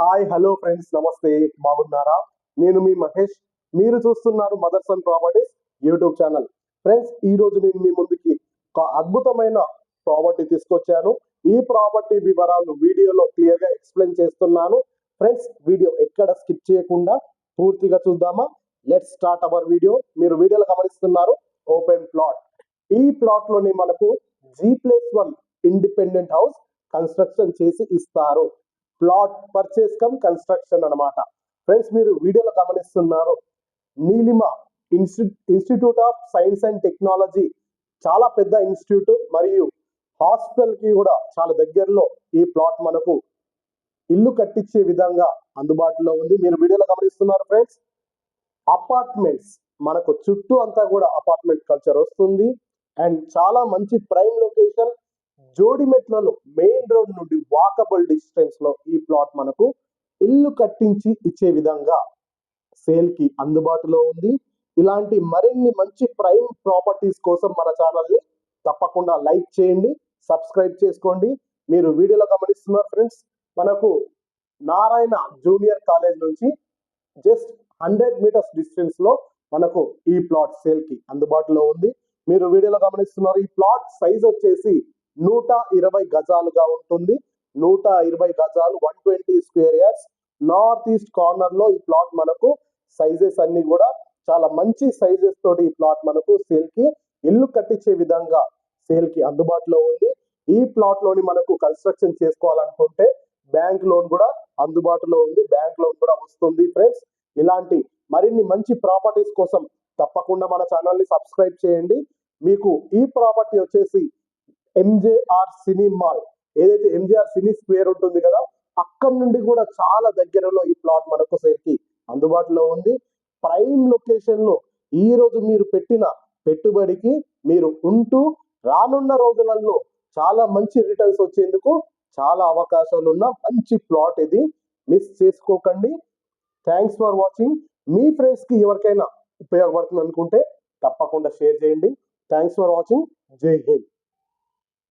Hi hello friends నమస్తే బాగున్నారా? నేను మీ మహేష్. మీరు చూస్తున్నారు mothers and properties YouTube channel. Friends ఈ రోజు నేను మీ ముందుకి ఒక అద్భుతమైన ప్రాపర్టీ తీసుకొచ్చాను. ఈ ప్రాపర్టీ వివరాలు వీడియోలో క్లియర్గా ఎక్స్ప్లెయిన్ చేస్తున్నాను. ఫ్రెండ్స్ వీడియో ఎక్కడ స్కిప్ చేయకుండా పూర్తిగా చూద్దామా? లెట్ స్టార్ట్ అవర్ వీడియో మీరు వీడియోలో గమనిస్తున్నారు ఓపెన్ ప్లాట్ ఈ ప్లాట్లోని మనకు G plus one independent house construction చేసి ఇస్తారు. ప్లాట్ పర్చేస్ కమ్ కన్స్ట్రక్షన్ అన్నమాట. ఫ్రెండ్స్ మీరు వీడియోలో గమనిస్తున్నారు Neelima insti- institute of science and technology చాలా పెద్ద ఇన్స్టిట్యూట్ మరియు హాస్పిటల్కి కూడా చాలా దగ్గరలో ఈ ప్లాట్ మనకు ఇల్లు కట్టించే విధంగా అందుబాటులో ఉంది. మీరు వీడియోలో గమనిస్తున్నారు ఫ్రెండ్స్ అపార్ట్మెంట్స్ మనకు చుట్టూ అంతా కూడా అపార్ట్మెంట్ కల్చర్ వస్తుంది. అండ్ చాలా మంచి ప్రైమ్ లొకేషన్ జోడిమెట్లలో మెయిన్ రోడ్ నుండి వాకబుల్ డిస్టెన్స్లో ఈ ప్లాట్ మనకు ఇల్లు కట్టించి ఇచ్చే విధంగా సేల్కి అందుబాటులో ఉంది. ఇలాంటి మరిన్ని మంచి ప్రైమ్ ప్రాపర్టీస్ కోసం మన ఛానల్ని తప్పకుండా లైక్ చేయండి సబ్స్క్రైబ్ చేసుకోండి. మీరు వీడియోలో గమనిస్తున్నారు ఫ్రెండ్స్ మనకు నారాయణ జూనియర్ కాలేజ్ నుంచి జస్ట్ హండ్రెడ్ మీటర్స్ డిస్టెన్స్లో మనకు ఈ ప్లాట్ సేల్కి అందుబాటులో ఉంది. మీరు వీడియోలో గమనిస్తున్నారు ఈ ప్లాట్ సైజ్ వచ్చేసి నూట ఇరవై గజాలుగా ఉంటుంది. నూట ఇరవై గజాలు one twenty square yards. North east కార్నర్లో ఈ ప్లాట్ మనకు సైజెస్ అన్ని కూడా చాలా మంచి సైజెస్ తోటి ఈ ప్లాట్ మనకు సేల్కి ఇల్లు కట్టించే విధంగా సేల్కి అందుబాటులో ఉంది. ఈ ప్లాట్లోని మనకు కన్స్ట్రక్షన్ చేసుకోవాలనుకుంటే బ్యాంక్ లోన్ కూడా అందుబాటులో ఉంది. బ్యాంక్ లోన్ కూడా వస్తుంది ఫ్రెండ్స్. ఇలాంటి మరిన్ని మంచి ప్రాపర్టీస్ కోసం తప్పకుండా మన ఛానల్ని సబ్స్క్రైబ్ చేయండి. మీకు ఈ ప్రాపర్టీ వచ్చేసి ఎంజేఆర్ సినీ మాల్ ఏదైతే ఎంజేఆర్ సినీ స్క్వేర్ ఉంటుంది కదా అక్కడ నుండి కూడా చాలా దగ్గరలో ఈ ప్లాట్ మనకు సేల్కి అందుబాటులో ఉంది. ప్రైమ్ లొకేషన్లో ఈ రోజు మీరు పెట్టిన పెట్టుబడికి మీరు ఉంటూ రానున్న రోజులలో చాలా మంచి రిటర్న్స్ వచ్చేందుకు చాలా అవకాశాలు ఉన్న మంచి ప్లాట్ ఇది. మిస్ చేసుకోకండి. థ్యాంక్స్ ఫర్ వాచింగ్ మీ ఫ్రెండ్స్కి ఎవరికైనా ఉపయోగపడుతుంది అనుకుంటే తప్పకుండా షేర్ చేయండి. థ్యాంక్స్ ఫర్ వాచింగ్ జై హింద్